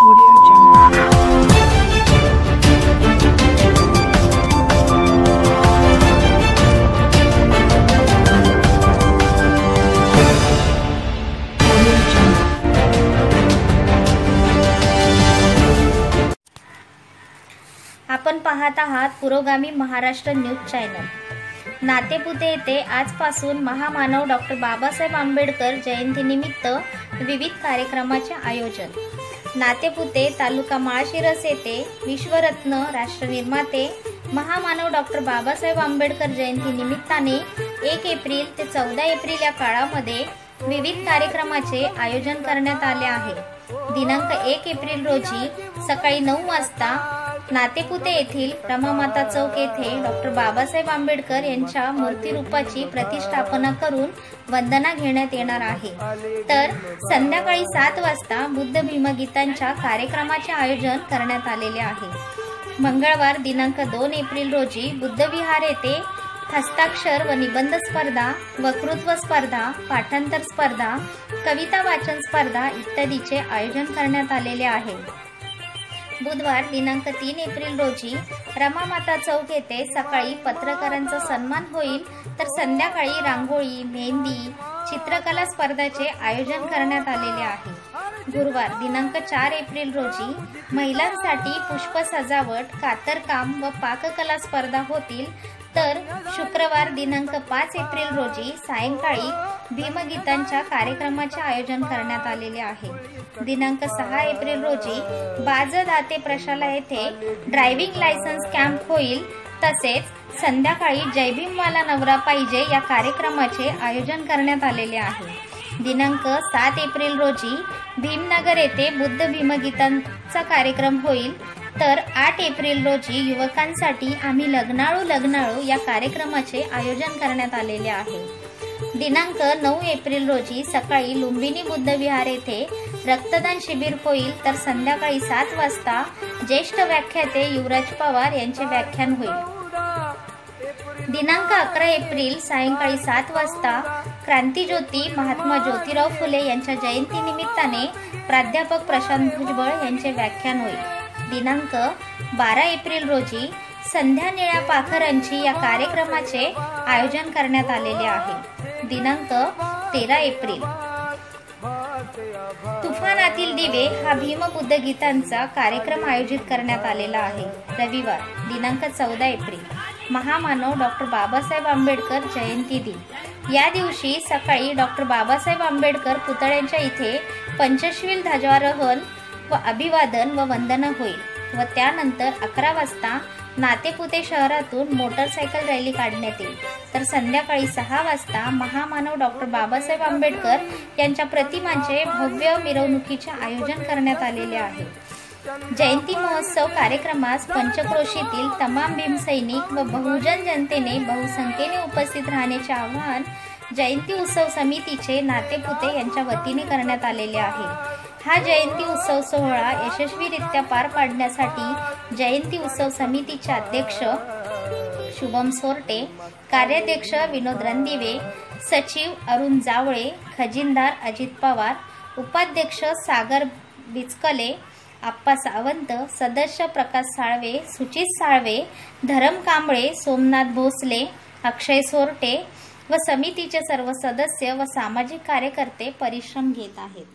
आपण पाहत आहात पुरोगामी महाराष्ट्र न्यूज चॅनल. नातेपुते येथे आजपासून महामानव डॉक्टर बाबासाहेब आंबेडकर जयंतीनिमित्त विविध कार्यक्रमाचे आयोजन. नातेपुते तालुका माळशिरस येथे विश्वरत्न राष्ट्रनिर्माते महामानव डॉक्टर बाबासाहेब आंबेडकर जयंती निमित्ताने एक एप्रिल ते चौदा एप्रिल या काळामध्ये विविध कार्यक्रमाचे आयोजन करण्यात आले आहे. दिनांक एक एप्रिल रोजी सकाळी नऊ वाजता नातेपुते येथील रमामाता चौक येथे डॉक्टर बाबासाहेब आंबेडकर यांच्या मूर्तीरूपाची प्रतिष्ठापना करून वंदना घेण्यात येणार आहे. तर संध्याकाळी सात वाजता बुद्ध भीमगीतांच्या कार्यक्रमाचे आयोजन करण्यात आलेले आहे. मंगळवार दिनांक दोन एप्रिल रोजी बुद्धविहार येथे हस्ताक्षर व निबंध स्पर्धा वक्तृत्व स्पर्धा पाठांतर स्पर्धा कविता वाचन स्पर्धा इत्यादीचे आयोजन करण्यात आलेले आहे. बुधवार दिनांक तीन एप्रिल रोजी रमामाता चौक येथे सकाळी पत्रकारांचा सन्मान होईल. तर संध्याकाळी रांगोळी मेहंदी चित्रकला स्पर्धाचे आयोजन करण्यात आलेले आहे. गुरुवार दिनांक चार एप्रिल रोजी महिलांसाठी पुष्प सजावट कातरकाम व पाककला स्पर्धा होतील. तर शुक्रवार दिनांक पाच एप्रिल रोजी सायंकाळी भीमगीतांच्या कार्यक्रमाचे आयोजन करण्यात आलेले आहे. दिनांक सहा एप्रिल रोजी बाजदाते प्रशाला येथे ड्रायव्हिंग लायसन्स कॅम्प होईल. तसेच संध्याकाळी जय भीमवाला नवरा पाहिजे या कार्यक्रमाचे आयोजन करण्यात आलेले आहे. दिनांक सात एप्रिल रोजी भीमनगर येथे बुद्ध भीमगीतांचा कार्यक्रम होईल. तर आठ एप्रिल रोजी युवकांसाठी आम्ही लग्नाळू लग्नाळू या कार्यक्रमाचे आयोजन करण्यात आलेले आहे. दिनांक नऊ एप्रिल रोजी सकाळी लुंबिनी बुद्ध विहार येथे रक्तदान शिबिर होईल. तर संध्याकाळी सात वाजता ज्येष्ठ व्याख्याते युवराज पवार यांचे व्याख्यान होईल. दिनांक अकरा एप्रिल सायंकाळी सात वाजता क्रांतीज्योती महात्मा ज्योतिराव फुले यांच्या जयंती निमित्ताने प्राध्यापक प्रशांत भुजबळ यांचे व्याख्यान होईल. दिनांक बारा एप्रिल रोजी संध्या निळ्या पाखरांची या कार्यक्रमाचे आयोजन करण्यात आलेले आहे. दिनांक तेरा एप्रिल. तुफानातील दिवे हा भीमबुद्ध गीतांचा कार्यक्रम आयोजित करण्यात आलेला आहे. रविवार दिनांक चौदा एप्रिल. महामानव डॉक्टर बाबासाहेब आंबेडकर जयंती दिन. या दिवशी सकाळी डॉक्टर बाबासाहेब आंबेडकर पुतळ्यांच्या इथे पंचशील ध्वजारोहण व अभिवादन व वंदना होईल व त्यानंतर अकरा वाजता नातेपुते शहरातून मोटरसायकल रॅली काढण्यात येईल. तर संध्याकाळी सहा वाजता महामानव डॉक्टर बाबासाहेब आंबेडकर यांच्या प्रतिमांचे भव्य मिरवणुकीचे आयोजन करण्यात आलेले आहे. जयंती महोत्सव कार्यक्रमास पंचक्रोशीतील तमाम भीमसैनिक व बहुजन जनतेने बहुसंख्येने उपस्थित राहण्याचे आवाहन जयंती उत्सव समितीचे नातेपुते यांच्या वतीने करण्यात आलेले आहे. हा जयंती उत्सव सोहळा यशस्वीरित्या पार पाडण्यासाठी जयंती उत्सव समितीचे अध्यक्ष शुभम सोरटे कार्याध्यक्ष विनोद रणदिवे सचिव अरुण जावळे खजिनदार अजित पवार उपाध्यक्ष सागर बिचकले आप्पा सावंत सदस्य प्रकाश साळवे सुचित साळवे धरम कांबळे सोमनाथ भोसले अक्षय सोरटे व समितीचे सर्व सदस्य व सामाजिक कार्यकर्ते परिश्रम घेत आहेत.